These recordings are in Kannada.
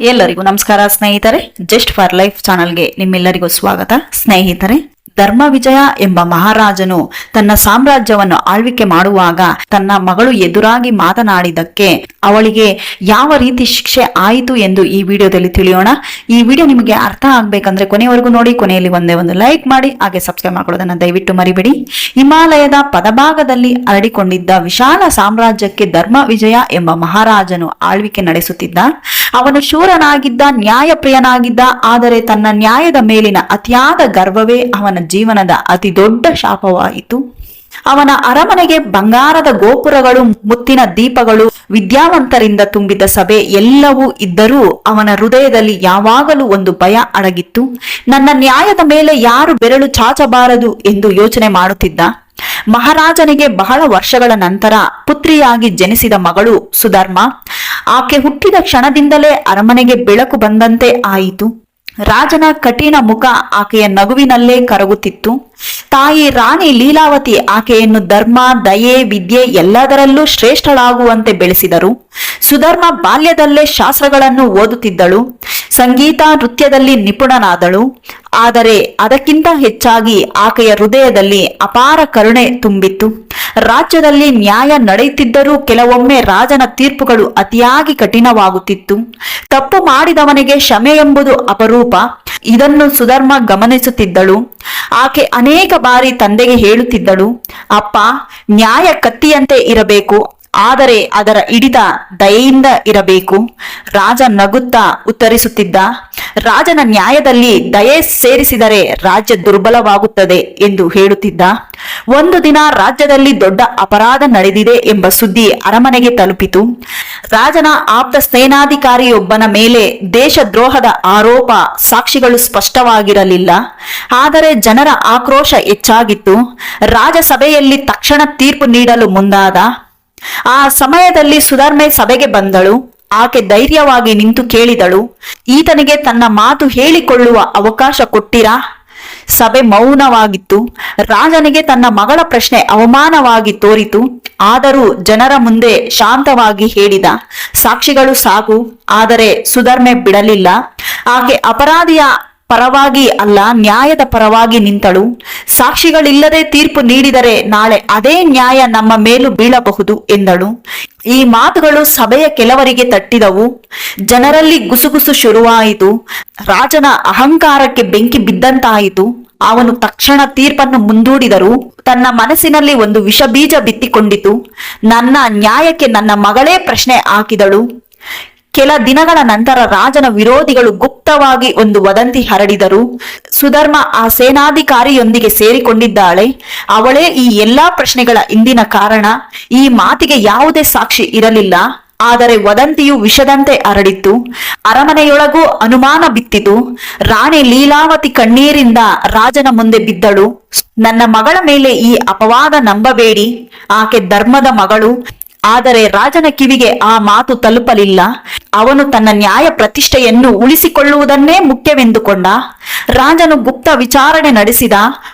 ಎಲ್ಲರಿಗೂ ನಮಸ್ಕಾರ ಸ್ನೇಹಿತರೆ. ಜಸ್ಟ್ ಫಾರ್ ಲೈಫ್ ಚಾನಲ್ಗೆ ನಿಮ್ಮೆಲ್ಲರಿಗೂ ಸ್ವಾಗತ. ಸ್ನೇಹಿತರೆ ಧರ್ಮ ವಿಜಯ ಎಂಬ ಮಹಾರಾಜನು ತನ್ನ ಸಾಮ್ರಾಜ್ಯವನ್ನು ಆಳ್ವಿಕೆ ಮಾಡುವಾಗ ತನ್ನ ಮಗಳು ಎದುರಾಗಿ ಮಾತನಾಡಿದಕ್ಕೆ ಅವಳಿಗೆ ಯಾವ ರೀತಿ ಶಿಕ್ಷೆ ಆಯಿತು ಎಂದು ಈ ವಿಡಿಯೋದಲ್ಲಿ ತಿಳಿಯೋಣ. ಈ ವಿಡಿಯೋ ನಿಮಗೆ ಅರ್ಥ ಆಗ್ಬೇಕಂದ್ರೆ ಕೊನೆವರೆಗೂ ನೋಡಿ, ಕೊನೆಯಲ್ಲಿ ಒಂದೇ ಒಂದು ಲೈಕ್ ಮಾಡಿ, ಹಾಗೆ ಸಬ್ಸ್ಕ್ರೈಬ್ ಮಾಡಿಕೊಳ್ಳೋದನ್ನ ದಯವಿಟ್ಟು ಮರಿಬೇಡಿ. ಹಿಮಾಲಯದ ಪದಭಾಗದಲ್ಲಿ ಹರಡಿಕೊಂಡಿದ್ದ ವಿಶಾಲ ಸಾಮ್ರಾಜ್ಯಕ್ಕೆ ಧರ್ಮ ವಿಜಯ ಎಂಬ ಮಹಾರಾಜನು ಆಳ್ವಿಕೆ ನಡೆಸುತ್ತಿದ್ದ. ಅವನು ಶೂರನಾಗಿದ್ದ, ನ್ಯಾಯಪ್ರಿಯನಾಗಿದ್ದ, ಆದರೆ ತನ್ನ ನ್ಯಾಯದ ಮೇಲಿನ ಅತಿಯಾದ ಗರ್ವವೇ ಅವನ ಜೀವನದ ಅತಿ ದೊಡ್ಡ ಶಾಪವಾಯಿತು. ಅವನ ಅರಮನೆಗೆ ಬಂಗಾರದ ಗೋಪುರಗಳು, ಮುತ್ತಿನ ದೀಪಗಳು, ವಿದ್ಯಾವಂತರಿಂದ ತುಂಬಿದ ಸಭೆ ಎಲ್ಲವೂ ಇದ್ದರೂ ಅವನ ಹೃದಯದಲ್ಲಿ ಯಾವಾಗಲೂ ಒಂದು ಭಯ ಅಡಗಿತ್ತು. ನನ್ನ ನ್ಯಾಯದ ಮೇಲೆ ಯಾರು ಬೆರಳು ಚಾಚಬಾರದು ಎಂದು ಯೋಚನೆ ಮಾಡುತ್ತಿದ್ದ. ಮಹಾರಾಜನಿಗೆ ಬಹಳ ವರ್ಷಗಳ ನಂತರ ಪುತ್ರಿಯಾಗಿ ಜನಿಸಿದ ಮಗಳು ಸುಧರ್ಮ. ಆಕೆ ಹುಟ್ಟಿದ ಕ್ಷಣದಿಂದಲೇ ಅರಮನೆಗೆ ಬೆಳಕು ಬಂದಂತೆ ಆಯಿತು. ರಾಜನ ಕಠಿಣ ಮುಖ ಆಕೆಯ ನಗುವಿನಲ್ಲೇ ಕರಗುತ್ತಿತ್ತು. ತಾಯಿ ರಾಣಿ ಲೀಲಾವತಿ ಆಕೆಯನ್ನು ಧರ್ಮ, ದಯೆ, ವಿದ್ಯೆ ಎಲ್ಲದರಲ್ಲೂ ಶ್ರೇಷ್ಠಳಾಗುವಂತೆ ಬೆಳೆಸಿದರು. ಸುಧರ್ಮ ಬಾಲ್ಯದಲ್ಲೇ ಶಾಸ್ತ್ರಗಳನ್ನು ಓದುತ್ತಿದ್ದಳು. ಸಂಗೀತ, ನೃತ್ಯದಲ್ಲಿ ನಿಪುಣನಾದಳು. ಆದರೆ ಅದಕ್ಕಿಂತ ಹೆಚ್ಚಾಗಿ ಆಕೆಯ ಹೃದಯದಲ್ಲಿ ಅಪಾರ ಕರುಣೆ ತುಂಬಿತ್ತು. ರಾಜ್ಯದಲ್ಲಿ ನ್ಯಾಯ ನಡೆಯುತ್ತಿದ್ದರೂ ಕೆಲವೊಮ್ಮೆ ರಾಜನ ತೀರ್ಪುಗಳು ಅತಿಯಾಗಿ ಕಠಿಣವಾಗುತ್ತಿತ್ತು. ತಪ್ಪು ಮಾಡಿದವನಿಗೆ ಕ್ಷಮೆ ಎಂಬುದು ಅಪರೂಪ. ಇದನ್ನು ಸುಧರ್ಮ ಗಮನಿಸುತ್ತಿದ್ದಳು. ಆಕೆ ಅನೇಕ ಬಾರಿ ತಂದೆಗೆ ಹೇಳುತ್ತಿದ್ದಳು ಅಪ್ಪ ನ್ಯಾಯ ಕತ್ತಿಯಂತೆ ಇರಬೇಕು. ಆದರೆ ಅದರ ಹಿಡಿತ ದಯೆಯಿಂದ ಇರಬೇಕು. ರಾಜ ನಗುತ್ತಾ ಉತ್ತರಿಸುತ್ತಿದ್ದ, ರಾಜನ ನ್ಯಾಯದಲ್ಲಿ ದಯೆ ಸೇರಿಸಿದರೆ ರಾಜ್ಯ ದುರ್ಬಲವಾಗುತ್ತದೆ ಎಂದು ಹೇಳುತ್ತಿದ್ದ, ಒಂದು ದಿನ ರಾಜ್ಯದಲ್ಲಿ ದೊಡ್ಡ ಅಪರಾಧ ನಡೆದಿದೆ ಎಂಬ ಸುದ್ದಿ ಅರಮನೆಗೆ ತಲುಪಿತು. ರಾಜನ ಆಪ್ತ ಸೇನಾಧಿಕಾರಿಯೊಬ್ಬನ ಮೇಲೆ ದೇಶದ್ರೋಹದ ಆರೋಪ ಸಾಕ್ಷಿಗಳು ಸ್ಪಷ್ಟವಾಗಿರಲಿಲ್ಲ. ಆದರೆ ಜನರ ಆಕ್ರೋಶ ಹೆಚ್ಚಾಗಿತ್ತು. ರಾಜಸಭೆಯಲ್ಲಿ ತಕ್ಷಣ ತೀರ್ಪು ನೀಡಲು ಮುಂದಾದ ಆ ಸಮಯದಲ್ಲಿ ಸುಧರ್ಮೆ ಸಭೆಗೆ ಬಂದಳು. ಆಕೆ ಧೈರ್ಯವಾಗಿ ನಿಂತು ಕೇಳಿದಳು. ಈತನಿಗೆ ತನ್ನ ಮಾತು ಹೇಳಿಕೊಳ್ಳುವ ಅವಕಾಶ ಕೊಟ್ಟಿರಾ? ಸಭೆ ಮೌನವಾಗಿತ್ತು. ರಾಜನಿಗೆ ತನ್ನ ಮಗಳ ಪ್ರಶ್ನೆ ಅವಮಾನವಾಗಿ ತೋರಿತು. ಆದರೂ ಜನರ ಮುಂದೆ ಶಾಂತವಾಗಿ ಹೇಳಿದ, ಸಾಕ್ಷಿಗಳು ಸಾಕು. ಆದರೆ ಸುಧರ್ಮೆ ಬಿಡಲಿಲ್ಲ. ಆಕೆ ಅಪರಾಧಿಯ ಪರವಾಗಿ ಅಲ್ಲ, ನ್ಯಾಯದ ಪರವಾಗಿ ನಿಂತಳು. ಸಾಕ್ಷಿಗಳಿಲ್ಲದೆ ತೀರ್ಪು ನೀಡಿದರೆ ನಾಳೆ ಅದೇ ನ್ಯಾಯ ನಮ್ಮ ಮೇಲೂ ಬೀಳಬಹುದು ಎಂದಳು. ಈ ಮಾತುಗಳು ಸಭೆಯ ಕೆಲವರಿಗೆ ತಟ್ಟಿದವು. ಜನರಲ್ಲಿ ಗುಸುಗುಸು ಶುರುವಾಯಿತು. ರಾಜನ ಅಹಂಕಾರಕ್ಕೆ ಬೆಂಕಿ ಬಿದ್ದಂತಾಯಿತು. ಅವನು ತಕ್ಷಣ ತೀರ್ಪನ್ನು ಮುಂದೂಡಿದರು. ತನ್ನ ಮನಸ್ಸಿನಲ್ಲಿ ಒಂದು ವಿಷ ಬೀಜ ಬಿತ್ತಿಕೊಂಡಿತು. ನನ್ನ ನ್ಯಾಯಕ್ಕೆ ನನ್ನ ಮಗಳೇ ಪ್ರಶ್ನೆ ಹಾಕಿದಳು. ಕೆಲ ದಿನಗಳ ನಂತರ ರಾಜನ ವಿರೋಧಿಗಳು ಗುಪ್ತವಾಗಿ ಒಂದು ವದಂತಿ ಹರಡಿದರು. ಸುಧರ್ಮ ಆ ಸೇನಾಧಿಕಾರಿಯೊಂದಿಗೆ ಸೇರಿಕೊಂಡಿದ್ದಾಳೆ. ಅವಳೇ ಈ ಎಲ್ಲಾ ಪ್ರಶ್ನೆಗಳ ಇಂದಿನ ಕಾರಣ. ಈ ಮಾತಿಗೆ ಯಾವುದೇ ಸಾಕ್ಷಿ ಇರಲಿಲ್ಲ. ಆದರೆ ವದಂತಿಯು ವಿಷದಂತೆ ಹರಡಿತ್ತು. ಅರಮನೆಯೊಳಗೂ ಅನುಮಾನ ಬಿತ್ತಿತು. ರಾಣಿ ಲೀಲಾವತಿ ಕಣ್ಣೀರಿಂದ ರಾಜನ ಮುಂದೆ ಬಿದ್ದಳು. ನನ್ನ ಮಗಳ ಮೇಲೆ ಈ ಅಪವಾದ ನಂಬಬೇಡಿ. ಆಕೆ ಧರ್ಮದ ಮಗಳು. ಆದರೆ ರಾಜನ ಕಿವಿಗೆ ಆ ಮಾತು ತಲುಪಲಿಲ್ಲ. ಅವನು ತನ್ನ ನ್ಯಾಯ ಪ್ರತಿಷ್ಠೆಯನ್ನು ಉಳಿಸಿಕೊಳ್ಳುವುದನ್ನೇ ಮುಖ್ಯವೆಂದುಕೊಂಡ. ರಾಜನು ಗುಪ್ತ ವಿಚಾರಣೆ ನಡೆಸಿದ.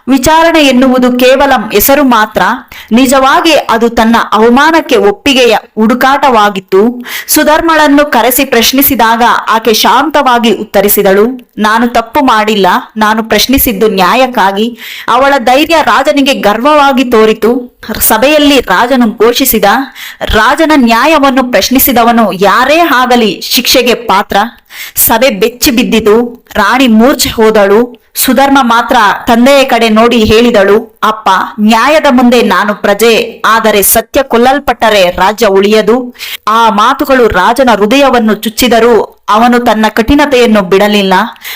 ವಿಚಾರಣೆ ಎನ್ನುವುದು ಕೇವಲ ಹೆಸರು ಮಾತ್ರ. ನಿಜವಾಗಿ ಅದು ತನ್ನ ಅವಮಾನಕ್ಕೆ ಒಪ್ಪಿಗೆಯ ಹುಡುಕಾಟವಾಗಿತ್ತು. ಸುಧರ್ಮಳನ್ನು ಕರೆಸಿ ಪ್ರಶ್ನಿಸಿದಾಗ ಆಕೆ ಶಾಂತವಾಗಿ ಉತ್ತರಿಸಿದಳು. ನಾನು ತಪ್ಪು ಮಾಡಿಲ್ಲ. ನಾನು ಪ್ರಶ್ನಿಸಿದ್ದು ನ್ಯಾಯಕ್ಕಾಗಿ. ಅವಳ ಧೈರ್ಯ ರಾಜನಿಗೆ ಗರ್ವವಾಗಿ ತೋರಿತು. ಸಭೆಯಲ್ಲಿ ರಾಜನು ಘೋಷಿಸಿದ. ರಾಜನ ನ್ಯಾಯವನ್ನು ಪ್ರಶ್ನಿಸಿದವನು ಯಾರೇ ಆಗಲಿ ಶಿಕ್ಷೆಗೆ ಪಾತ್ರ. ಸಭೆ ಬೆಚ್ಚಿ ಬಿದ್ದಿತು. ರಾಣಿ ಮೂರ್ಛೆ ಹೋದಳು. ಸುಧರ್ಮ ಮಾತ್ರ ತಂದೆಯ ಕಡೆ ನೋಡಿ ಹೇಳಿದಳು, ಅಪ್ಪ, ನ್ಯಾಯದ ಮುಂದೆ ನಾನು ಪ್ರಜೆ. ಆದರೆ ಸತ್ಯ ಕೊಲ್ಲಲ್ಪಟ್ಟರೆ ರಾಜ್ಯ ಉಳಿಯದು. ಆ ಮಾತುಗಳು ರಾಜನ ಹೃದಯವನ್ನು ಚುಚ್ಚಿದರೂ ಅವನು ತನ್ನ ಕಠಿಣತೆಯನ್ನು ಬಿಡಲಿಲ್ಲ.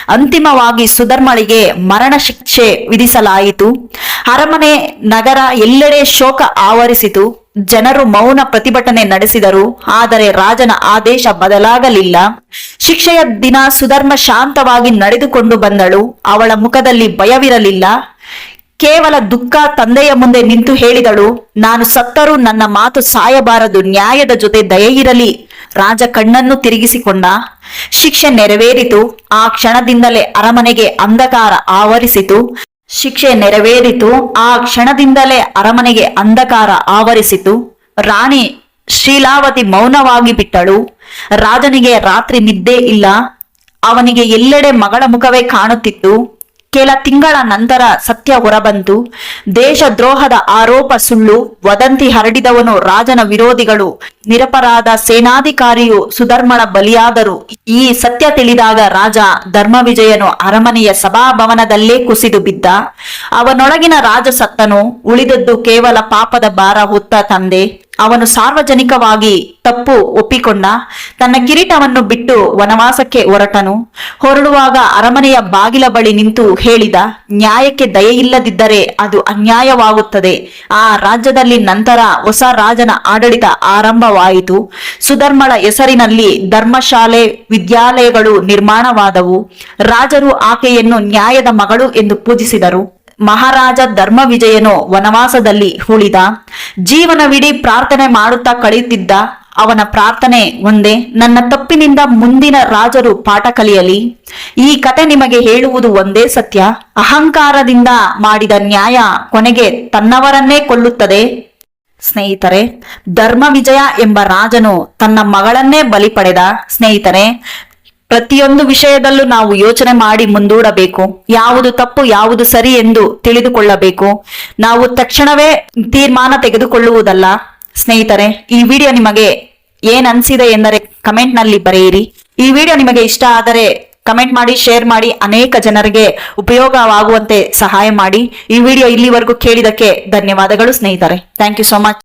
ಅಂತಿಮವಾಗಿ ಸುಧರ್ಮಳಿಗೆ ಮರಣ ಶಿಕ್ಷೆ ವಿಧಿಸಲಾಯಿತು. ಅರಮನೆ ನಗರ ಎಲ್ಲೆಡೆ ಶೋಕ ಆವರಿಸಿತು. ಜನರು ಮೌನ ಪ್ರತಿಭಟನೆ ನಡೆಸಿದರು, ಆದರೆ ರಾಜನ ಆದೇಶ ಬದಲಾಗಲಿಲ್ಲ. ಶಿಕ್ಷೆಯ ದಿನ ಸುಧರ್ಮ ಶಾಂತವಾಗಿ ನಡೆದುಕೊಂಡು ಬಂದಳು, ಅವಳ ಮುಖದಲ್ಲಿ ಭಯವಿರಲಿಲ್ಲ. ಕೇವಲ ದುಃಖ ತಂದೆಯ ಮುಂದೆ ನಿಂತು ಹೇಳಿದಳು, ನಾನು ಸತ್ತರೂ ನನ್ನ ಮಾತು ಸಾಯಬಾರದು, ನ್ಯಾಯದ ಜೊತೆ ದಯೆಯಿರಲಿ ರಾಜ ಕಣ್ಣನ್ನು ತಿರುಗಿಸಿಕೊಂಡ. ಶಿಕ್ಷೆ ನೆರವೇರಿತು, ಆ ಕ್ಷಣದಿಂದಲೇ ಅರಮನೆಗೆ ಅಂಧಕಾರ ಆವರಿಸಿತು. ಶಿಕ್ಷೆ ನೆರವೇರಿತು. ಆ ಕ್ಷಣದಿಂದಲೇ ಅರಮನೆಗೆ ಅಂಧಕಾರ ಆವರಿಸಿತು. ರಾಣಿ ಶೀಲಾವತಿ ಮೌನವಾಗಿ ಬಿಟ್ಟಳು. ರಾಜನಿಗೆ ರಾತ್ರಿ ನಿದ್ದೆ ಇಲ್ಲ. ಅವನಿಗೆ ಎಲ್ಲೆಡೆ ಮಗಳ ಮುಖವೇ ಕಾಣುತ್ತಿತ್ತು. ಕೆಲ ತಿಂಗಳ ನಂತರ ಸತ್ಯ ಹೊರಬಂತು ದೇಶದ್ರೋಹದ ಆರೋಪ ಸುಳ್ಳು ವದಂತಿ ಹರಡಿದವನು ರಾಜನ ವಿರೋಧಿಗಳು. ನಿರಪರಾಧ ಸೇನಾಧಿಕಾರಿಯು ಸುಧರ್ಮಳ ಬಲಿಯಾದರು. ಈ ಸತ್ಯ ತಿಳಿದಾಗ ರಾಜ ಧರ್ಮವಿಜಯನು ಅರಮನೆಯ ಸಭಾಭವನದಲ್ಲೇ ಕುಸಿದು ಬಿದ್ದ. ಅವನೊಳಗಿನ ರಾಜ ಸತ್ತನು ಉಳಿದದ್ದು ಕೇವಲ ಪಾಪದ ಭಾರ ಹೊತ್ತ ತಂದೆ. ಅವನು ಸಾರ್ವಜನಿಕವಾಗಿ ತಪ್ಪು ಒಪ್ಪಿಕೊಂಡ. ತನ್ನ ಕಿರೀಟವನ್ನು ಬಿಟ್ಟು ವನವಾಸಕ್ಕೆ ಹೊರಟನು. ಹೊರಡುವಾಗ ಅರಮನೆಯ ಬಾಗಿಲ ಬಳಿ ನಿಂತು ಹೇಳಿದ, ನ್ಯಾಯಕ್ಕೆ ದಯೆಯಿಲ್ಲದಿದ್ದರೆ ಅದು ಅನ್ಯಾಯವಾಗುತ್ತದೆ. ಆ ರಾಜ್ಯದಲ್ಲಿ ನಂತರ ಹೊಸ ರಾಜನ ಆಡಳಿತ ಆರಂಭವಾಯಿತು. ಸುಧರ್ಮಳ ಹೆಸರಿನಲ್ಲಿ ಧರ್ಮಶಾಲೆ, ವಿದ್ಯಾಲಯಗಳು ನಿರ್ಮಾಣವಾದವು. ರಾಜರು ಆಕೆಯನ್ನು ನ್ಯಾಯದ ಮಗಳು ಎಂದು ಪೂಜಿಸಿದರು. ಮಹಾರಾಜ ಧರ್ಮ ವಿಜಯನು ವನವಾಸದಲ್ಲಿ ಉಳಿದ. ಜೀವನವಿಡೀ ಪ್ರಾರ್ಥನೆ ಮಾಡುತ್ತಾ ಕಳೆಯುತ್ತಿದ್ದ. ಅವನ ಪ್ರಾರ್ಥನೆ ಒಂದೇ, ನನ್ನ ತಪ್ಪಿನಿಂದ ಮುಂದಿನ ರಾಜರು ಪಾಠ ಕಲಿಯಲಿ. ಈ ಕತೆ ನಿಮಗೆ ಹೇಳುವುದು ಒಂದೇ ಸತ್ಯ. ಅಹಂಕಾರದಿಂದ ಮಾಡಿದ ನ್ಯಾಯ ಕೊನೆಗೆ ತನ್ನವರನ್ನೇ ಕೊಲ್ಲುತ್ತದೆ. ಸ್ನೇಹಿತರೆ, ಧರ್ಮ ವಿಜಯ ಎಂಬ ರಾಜನು ತನ್ನ ಮಗಳನ್ನೇ ಬಲಿ ಪಡೆದ. ಸ್ನೇಹಿತರೆ ಪ್ರತಿಯೊಂದು ವಿಷಯದಲ್ಲೂ ನಾವು ಯೋಚನೆ ಮಾಡಿ ಮುಂದೂಡಬೇಕು. ಯಾವುದು ತಪ್ಪು, ಯಾವುದು ಸರಿ ಎಂದು ತಿಳಿದುಕೊಳ್ಳಬೇಕು. ನಾವು ತಕ್ಷಣವೇ ತೀರ್ಮಾನ ತೆಗೆದುಕೊಳ್ಳುವುದಲ್ಲ. ಸ್ನೇಹಿತರೆ, ಈ ವಿಡಿಯೋ ನಿಮಗೆ ಏನ್ ಅನ್ಸಿದೆ ಎಂದರೆ ಕಮೆಂಟ್ನಲ್ಲಿ ಬರೆಯಿರಿ. ಈ ವಿಡಿಯೋ ನಿಮಗೆ ಇಷ್ಟ ಆದರೆ ಕಮೆಂಟ್ ಮಾಡಿ, ಶೇರ್ ಮಾಡಿ, ಅನೇಕ ಜನರಿಗೆ ಉಪಯೋಗವಾಗುವಂತೆ ಸಹಾಯ ಮಾಡಿ. ಈ ವಿಡಿಯೋ ಇಲ್ಲಿವರೆಗೂ ಕೇಳಿದಕ್ಕೆ ಧನ್ಯವಾದಗಳು ಸ್ನೇಹಿತರೆ. Thank you so much.